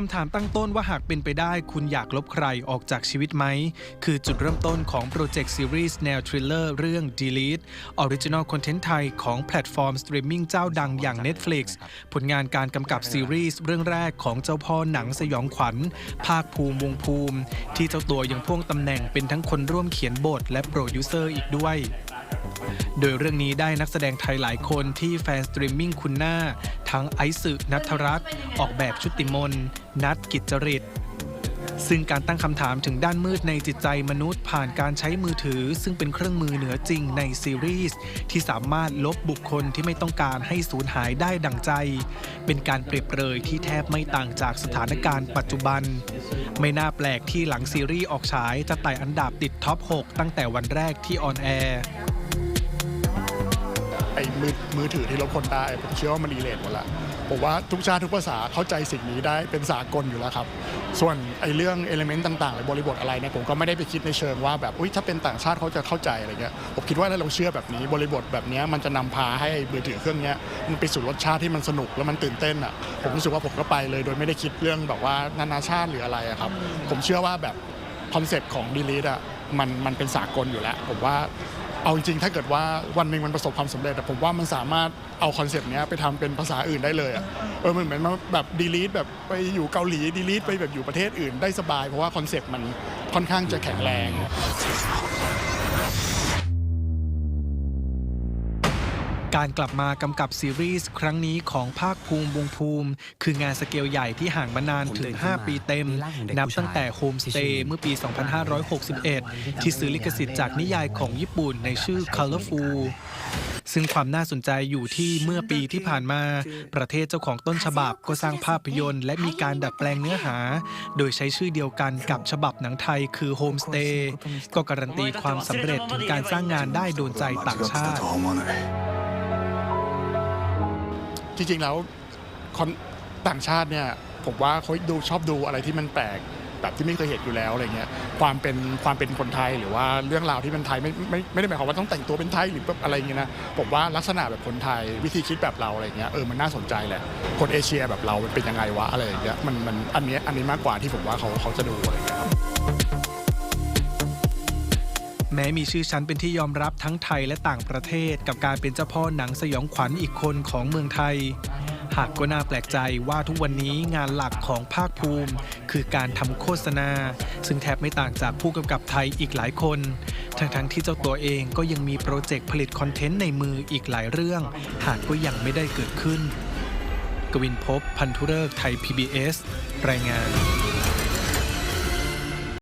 คำถามตั้งต้นว่าหากเป็นไปได้คุณอยากลบใครออกจากชีวิตไหม คือจุดเริ่มต้นของโปรเจกต์ซีรีส์แนวทริลเลอร์เรื่อง Delete ออริจินอลคอนเทนต์ไทยของแพลตฟอร์มสตรีมมิ่งเจ้าดังอย่าง Netflix ผลงานการกำกับซีรีส์เรื่องแรกของเจ้าพ่อหนังสยองขวัญ ภาคภูมิวงภูมิ ที่เจ้าตัวยังพ่วงตำแหน่งเป็นทั้งคนร่วมเขียนบทและโปรดิวเซอร์อีกด้วยโดยเรื่องนี้ได้นักแสดงไทยหลายคนที่แฟนสตรีมมิ่งคุณหน้า ทั้งไอซ์สึนัทรัตน์ออกแบบชุติมน นัทกิจจริต ซึ่งการตั้งคำถามถึงด้านมืดในจิตใจมนุษย์ผ่านการใช้มือถือ ซึ่งเป็นเครื่องมือเหนือจริงในซีรีส์ที่สามารถลบบุคคลที่ไม่ต้องการให้สูญหายได้ดังใจ เป็นการเปรียบเปรยที่แทบไม่ต่างจากสถานการณ์ปัจจุบัน ไม่น่าแปลกที่หลังซีรีส์ออกฉายจะไต่อันดับติดท็อป 6 ตั้งแต่วันแรกที่ออนแอร์ ไอ้มือมือถือที่ลบคนได้ผมเชื่อว่ามันรีเลทหมดละผมว่าทุกชาติทุกภาษาเข้าใจสิ่งนี้ได้เป็นสากลอยู่แล้วครับ ส่วนไอ้เรื่องเอลิเมนต์ต่างๆหรือบริบทอะไรเนี่ยผมก็ไม่ได้ไปคิดในเชิงว่าแบบอุ้ยถ้าเป็นต่างชาติเขาจะเข้าใจอะไรเงี้ยผมคิดว่าถ้าเราเชื่อแบบนี้บริบทแบบนี้มันจะนำพาให้มือถือเครื่องนี้มันไปสู่รสชาติที่มันสนุกแล้วมันตื่นเต้นอะผมรู้สึกว่าผมก็ไปเลย โดยไม่ได้คิดเรื่องแบบว่านานาชาติหรืออะไรครับผมเชื่อว่าแบบคอนเซ็ปต์ของดีลีดอะมันมันเป็นสากลอยู่แล้ว ผมว่า เอาจริงๆ ถ้าเกิดว่าวันหนึ่งมันประสบความสำเร็จแต่ผมว่ามันสามารถเอาคอนเซปต์นี้ไปทำเป็นภาษาอื่นได้เลยอะเออมันเหมือนแบบดีลีทแบบไปอยู่เกาหลีดีลีทไปแบบอยู่ประเทศอื่นได้สบาย เพราะว่าคอนเซปต์มันค่อนข้างจะแข็งแรง การกลับมากำกับซีรีส์ครั้งนี้ของภาคภูมิวงภูมิ คืองานสเกลใหญ่ที่ห่างมานานถึง 5 ปีเต็ม นับตั้งแต่โฮมสเตย์เมื่อปี 2561 ที่ซื้อลิขสิทธิ์จากนิยายของญี่ปุ่นในชื่อ Colorful ซึ่งความน่าสนใจอยู่ที่เมื่อปีที่ผ่านมา ประเทศเจ้าของต้นฉบับก็สร้างภาพยนตร์ และมีการดัดแปลงเนื้อหา โดยใช้ชื่อเดียวกันกับฉบับหนังไทยคือ Homestay ก็การันตีความสำเร็จถึงการสร้างงานได้โดนใจต่างชาติ จริงๆแล้วคนต่างชาติเนี่ยผมว่าเขาดูชอบดูอะไรที่มันแปลกแบบที่ไม่เคยเห็นอยู่แล้วอะไรเงี้ยความเป็นความเป็นคนไทยหรือว่าเรื่องราวที่เป็นไทยไม่ไม่ไม่ได้หมายความว่าต้องแต่งตัวเป็นไทยหรือแบบอะไรเงี้ยนะผมว่าลักษณะแบบคนไทยวิธีคิดแบบเราอะไรเงี้ยเออมันน่าสนใจแหละคนเอเชียแบบเราเป็นยังไงวะอะไรเงี้ยมันมันอันนี้อันนี้มากกว่าที่ผมว่าเขาเขาจะดูอะไรเงี้ยครับ แม้มีชื่อชั้นเป็นที่ยอมรับทั้งไทยและต่างประเทศ กับการเป็นเจ้าพ่อหนังสยองขวัญอีกคนของเมืองไทย หากก็น่าแปลกใจว่าทุกวันนี้งานหลักของภาคภูมิ คือการทำโฆษณา ซึ่งแทบไม่ต่างจากผู้กำกับไทยอีกหลายคน ทั้งทั้งๆที่เจ้าตัวเองก็ยังมีโปรเจกต์ผลิตคอนเทนต์ในมืออีกหลายเรื่อง หากก็ยังไม่ได้เกิดขึ้น กวินพบพันธุเริกษไทย PBS รายงาน